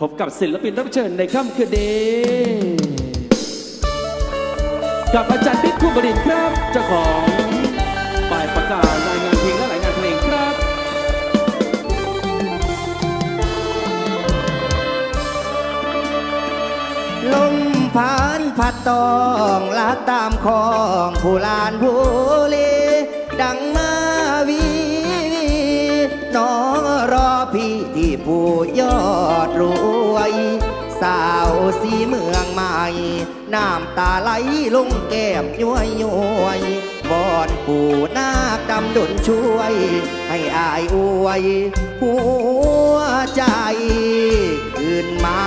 พบกับศิลปินรับเชิญในค่ำคืนนี้กับอาจารย์บิ๊กผู้บรินครับเจ้าของฝ่ายประกาศรายงานเพลงและรายงานเพลงครับ ลมผ่านพัดตองลาดตามคลองผู้ลานผู้เล ผู้ยอดรวย สาวสีเมืองใหม่ น้ำตาไหลลงแก้มย้วยย้วยบอนปู่นาคดำดนช่วย ให้อายอวย หัวใจขึ้นมา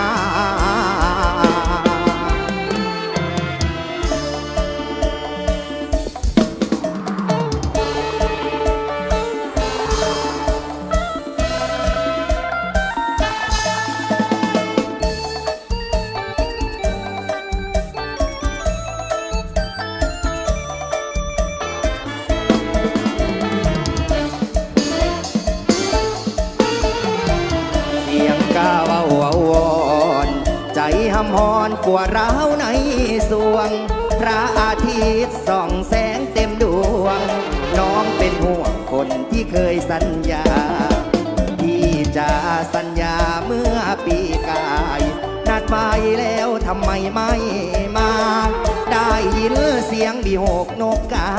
อนกว่าร้าวในสวง พระอาทิตย์ส่องแสงเต็มดวง น้องเป็นห่วงคนที่เคยสัญญา ที่จะสัญญาเมื่อปีกาย นัดไปแล้วทำไมไม่มา ได้ยินเสียงบีหกนกกา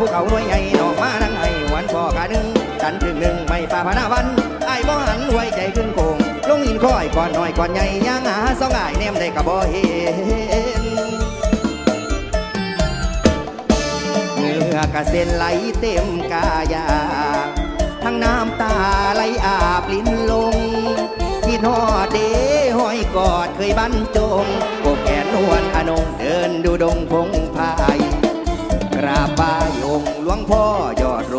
ดูฟ้เขาหน่วยใหญ่ดอกมาทั้งไห้หวันพ่อกะหนึ่งสันถึงหนึ่งไม่ป่าพนาวันไอ้บ่หันไว้ใจขึ้นโคงลงหินคอยก่อนหน่อยก่อนใหญ่ย่างหาสองอ้ายแนมได้กะบ่เห็นเหงื่อกระเซ็นไหลเต็มกายาทั้งน้ำตาไหลอาบลิ้นลงคิดฮอดเดห้อยกอดเคยบรรจงโอบแขนนวลอนงเดินดูดงพงพา ราบายองหลวงพ่อยอดร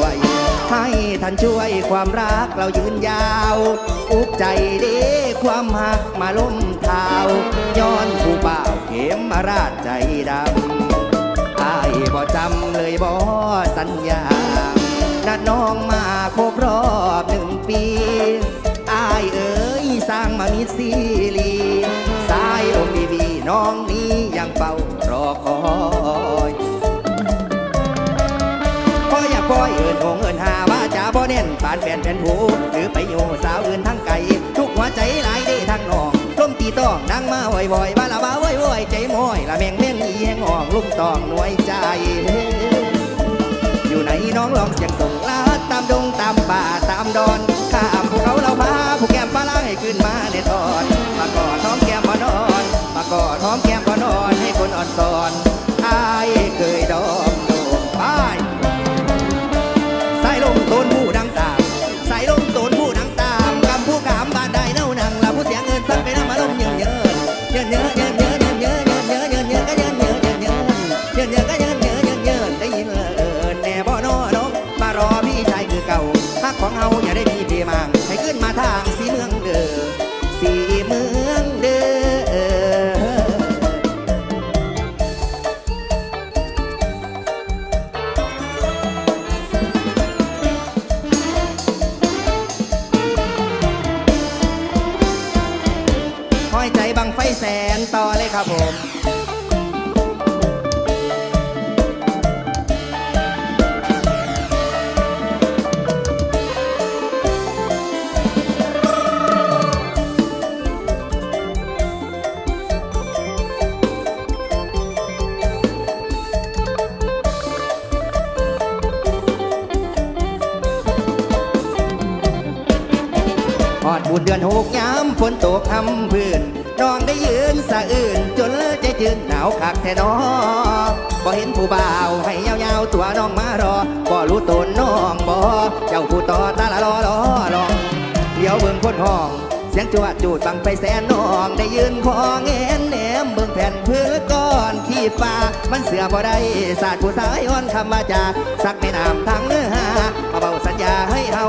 วย ให้ท่านช่วยความรักเรายืนยาว อุกใจด้ความหักมาล้มเท้าย้อนผู้บ่าวเข็มมาราชใจดำอายบ่จำเลยบ่สัญญานัดน้องมาครบรอบหนึ่งปีอายเอ๋ยสร้างมามิตรซีรีสายลมบีบีน้องนี้ยังเฝ้ารอคอย ปานแฟนแฟนผูหรือไปอยู่สาวอื่นทั้งไก่ทุกหัวใจหลายได้ทั้งนองล้มตีต้องดังมาบ่อยบ่อยบ้าละบ้าบ่อยบ่อยใจม้อยละแมงเม่นอีแหงอ่องลุ่มตองหน่วยใจ อยู่ไหนน้องลองเสียงส่งลาตามดงตามป่าตามดอนข้ามภูเขาเราพาผู้แก้มปลาล่าให้ขึ้นมาในตอนมากอดท้อมแก้มมานอนมากอดท้อมแก้มมานอนให้คนอ่อนสอน ครับผมพอดบุญเดือนหกยาม ฝนตกทำพื้นน้องได้ยืนสะอื่น จนเลอใจจืนหนาวคักแท้นอบ่เห็นผู้บ่าวให้ยาวๆ ตัวน้องมารอบ่รู้ตนน้องบ่เจ้าผู้ต่อตาละรอรอรอเดี๋ยวเบิ่งคนห้องเสียงจวดจูดบังไปแสนน้องได้ยืนคอเงนแหนมเบิ่งแผ่นพื้นก้อนขี้ฟ้ามันเสือบ่ได้ศาสตร์ผู้สายอ่อนคำว่าจาสักไม่นามทางเนื้อหามาเบาสัญญาให้เฮา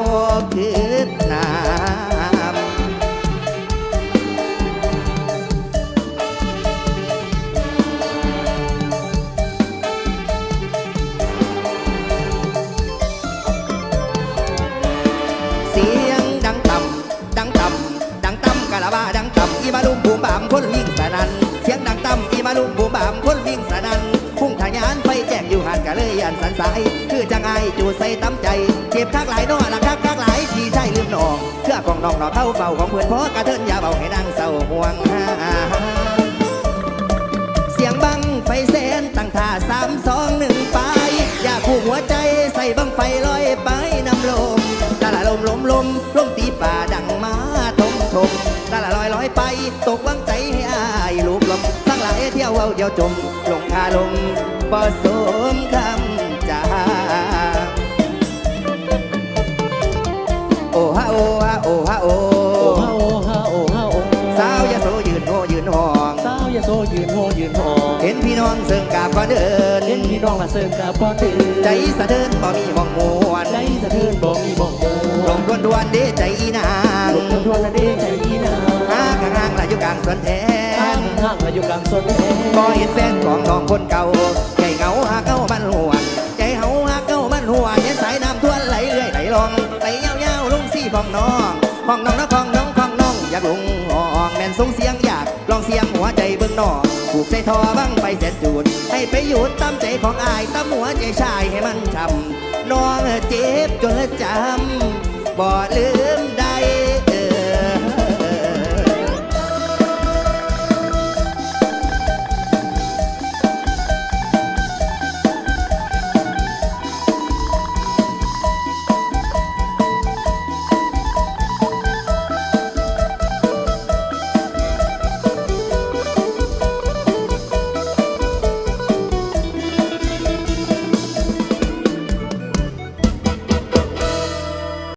คืน คนวิ่งสนั่นเสียงดังต่ำอีมาลุมบูมบามคนวิ่งสนั่นพุ่งทะยานไฟแจ้งอยู่หาดกะเลยยันสันสายคือจังไอจูใส่ตั้มใจเจ็บคักหลายน้อละคักคักหลายที่ใช่ลืมนองเชื่อของน้องนอเข้าเบาของเพื่อนพอกระเทินยาเบาให้นางเศร้าห่วงหาเสียงบังไฟแสนตั้งท่าสามสองหนึ่งไปอยากผูกหัวใจใส่บังไฟลอยไปนำลมตาละลมลมลมลมตีป่าดังมาทมทมตาละลอยลอยไปตกวังใจายเที่ยวเอาเดียวจมลงคาลงบ่สมคำจาโอ้ฮะโอ้ฮะโอ้ฮะโอ้โอ้ฮาโอ้ฮาโอ้ฮาโอ้สาวยาโสยืนโหยืนห้อง สาวยาโซยืนโฮยืนหอเห็นพี่น้องเสิ่งกาบก็เดินเห็นพี่น้องละเสริมกับพ่อตื่นใจสะเทินบ่มีมองมวนใจสะเทือนบ่มีบ่งโมลงดวนดวนๆเด้ใจอีนางลุกทวนละเด้ใจอีนาหากห่างๆละอยู่กลางสวนแทห้างน ห้างละอยู่กลางสนแหก็เห็นแฟนของน้องคนเก่าใจเหงาหาเก้าบ้านหัวใจเหาหาเก้าบ้านหัวเห็นสายน้ำทวนไหลเรื่อยไหลลงไหลยาวๆลงสี่ของน้องของน้องนะของน้องของน้องอยากลงห้องแม่นส่งเสียงอยากลองเสียงหัวใจเบิ่งนองผูกใส่ทอบังไปเสร็จจูดให้ไปหยุดตั้มใจของอายตั้มหัวใจชายให้มันช้ำน้องเจ็บจนจำบ่ลืมได้